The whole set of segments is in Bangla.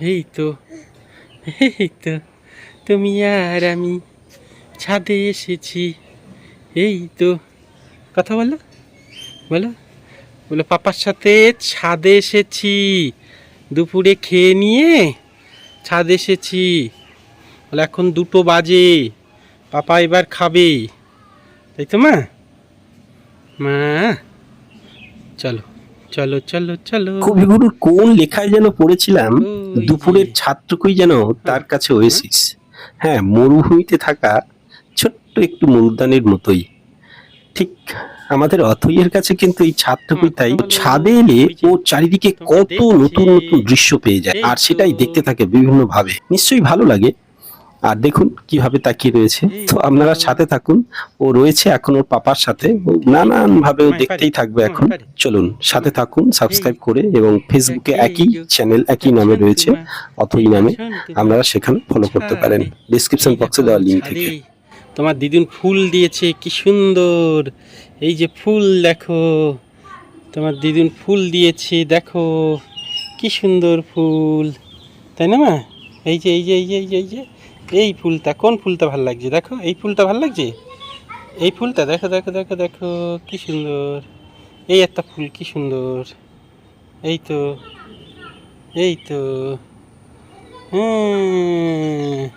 এই তো এই তো তুমি আর আমি ছাদে এসেছি এই তো কথা বলো বলো বলো, পাপার সাথে ছাদে এসেছি, দুপুরে খেয়ে নিয়ে ছাদে এসেছি। বলে, এখন দুটো বাজে, পাপা এবার খাবে। তাই তো মা? মা, চলো। চলো চলো চলো। কবিগুরুর কোন লেখায় যেন পড়েছিলাম দুপুরের। ছাত্রকুই যেন তার কাছে ওয়েসিস হ্যাঁ মরুভূমিতে থাকা ছোট্ট একটু মরুদ্যানের মতোই। ঠিক আমাদের অথইয়ের কাছে কিন্তু এই ছাত্রকুই তাই ছাদে এলে ও চারিদিকে কত নতুন নতুন দৃশ্য পেয়ে যায়। আর সেটাই দেখতে থাকে বিভিন্ন ভাবে নিশ্চয়ই ভালো লাগে। আর দেখুন কীভাবে তাকিয়ে রয়েছে। তো আপনারা সাথে থাকুন ও রয়েছে এখন ওর পাপার সাথে। নানান ভাবে ও দেখতেই থাকবে এখন। চলুন সাথে থাকুন সাবস্ক্রাইব করে এবং ফেসবুকে একই চ্যানেল একই নামে রয়েছে অথই নামে আপনারা সেখানে ফলো করতে পারেন। ডিসক্রিপশন বক্সে দেওয়া লিঙ্ক থেকে। তোমার দিদুন ফুল দিয়েছে কি সুন্দর। এই যে ফুল দেখো তোমার দিদুন ফুল দিয়েছে দেখো কি সুন্দর ফুল। তাই না মা? এই যে এই যে এই যে এই যে। এই ফুলটা কোন ফুলটা ভালো লাগছে? দেখো, এই ফুলটা ভালো লাগছে? এই ফুলটা দেখো দেখো দেখো দেখো, কি সুন্দর। এই একটা ফুল কি সুন্দর। এই তো এই তো। হ্যাঁ।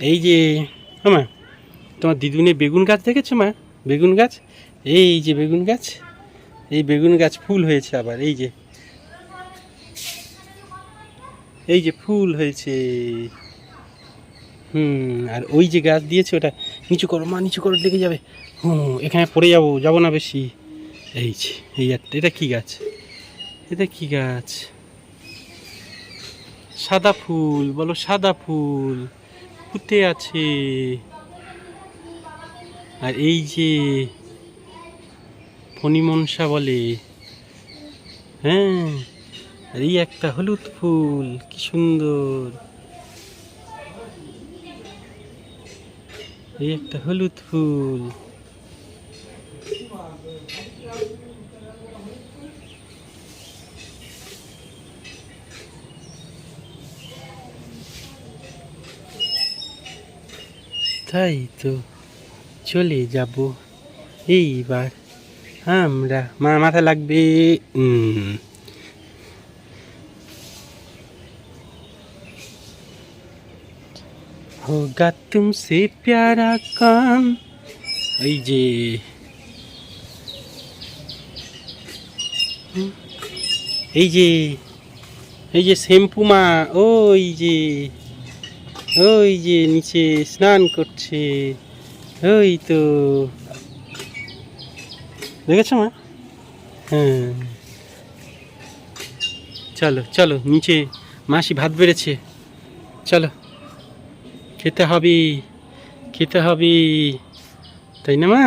এই যে মা, তোমার দিদুনে বেগুন গাছ দেখেছ মা? বেগুন গাছ? এই যে বেগুন গাছ। এই বেগুন গাছ ফুল হয়েছে আবার, এই যে। এই যে ফুল হয়েছে। হুম, আর ওই যে গাছ দিয়েছে ওটা নিচু করো, মা, নিচু করো লেগে যাবে। হুম, এখানে পড়ে যাব যাব না বেশি। এই এই একটা, এটা কি গাছ? এটা কি গাছ? সাদা ফুল, বলো সাদা ফুল, ফুটে আছে। আর এই যে, ফণিমনসা বলে। হ্যাঁ আর এই একটা হলুদ ফুল, কি সুন্দর। এই একটা হলুদ ফুল। তাই তো চলে যাব। এইবার আমরা মা মাথা লাগবে। হোগা তুমসে প্যারা কান এই যে এই যে এই যে শ্যাম্পুমা ওই যে। ওই যে নিচে স্নান করছে। ওই তো। দেখেছ মা? হ্যাঁ। চলো চলো, নিচে মাসি ভাত বেড়েছে। চলো। খেতে হবে খেতে হবে, তাই না মা?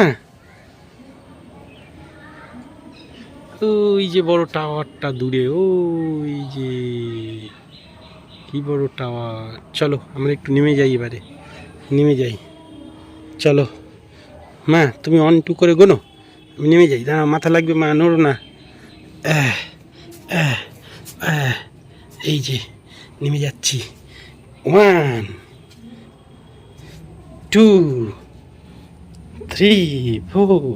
ওই যে বড় টাওয়ারটা দূরে, ওই যে, কি বড় টাওয়ার? চলো, আমরা একটু নেমে যাই এবারে, নেমে যাই। চলো। মা, তুমি অন টু করে গোনো, আমি নেমে যাই। দাঁড়া মাথা লাগবে মা, নড়ো না। এই যে, নেমে যাচ্ছি। One two three four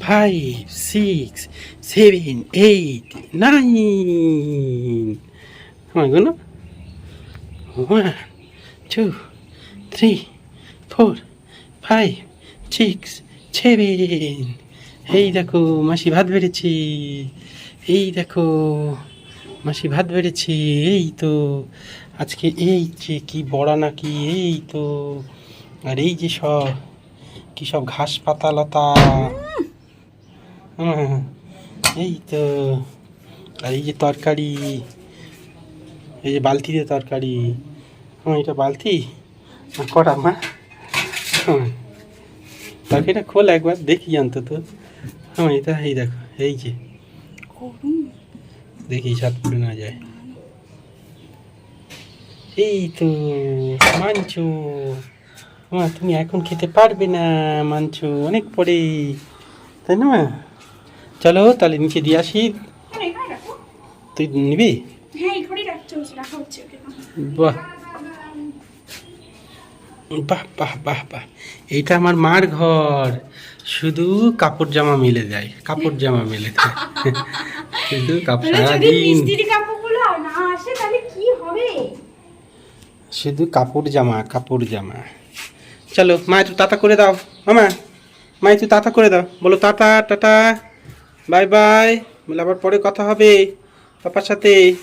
five six seven eight nine আমার গোনো one two three four five six seven এই দেখো, মাসি ভাত বেড়েছি। এই দেখো, মাসি ভাত বেড়েছি। এই তো, আজকে এই যে কি বড়া নাকি, এই তো। আর এই যে সব? কি সব ঘাস পাতা লতা এই তো, আর এই যে তরকারি, এই যে বালতিতে তরকারি। হুম, এটা বালতি? কটা মা। তরকারিটা খোল একবার, দেখি অন্তত। হ্যাঁ এটা, এই দেখো, এই যে। দেখি ছাদ পড়ে না যায়। এই তো, মাঞ্চু। মা তুমি এখন খেতে পারবে না মাঞ্চু অনেক পরে তাই না মা? চলো তাহলে নিচে দিয়ে আসি। তুই নিবি? হ্যাঁ বাহ। বাহ বাহ বাহ বাহ। এইটা আমার মার ঘর। শুধু কাপড় জামা মেলে যায় কাপড় জামা মেলে দেয়। শুধু কাপড় সারাদিন শুধু কাপড় জামা কাপড় জামা। চলো মা একটু তাতা করে দাও। মামা মা একটু তাতা করে দাও। বলো টাটা টাটা, বাই বাই। বলে, আবার পরে কথা হবে। পাপার সাথে।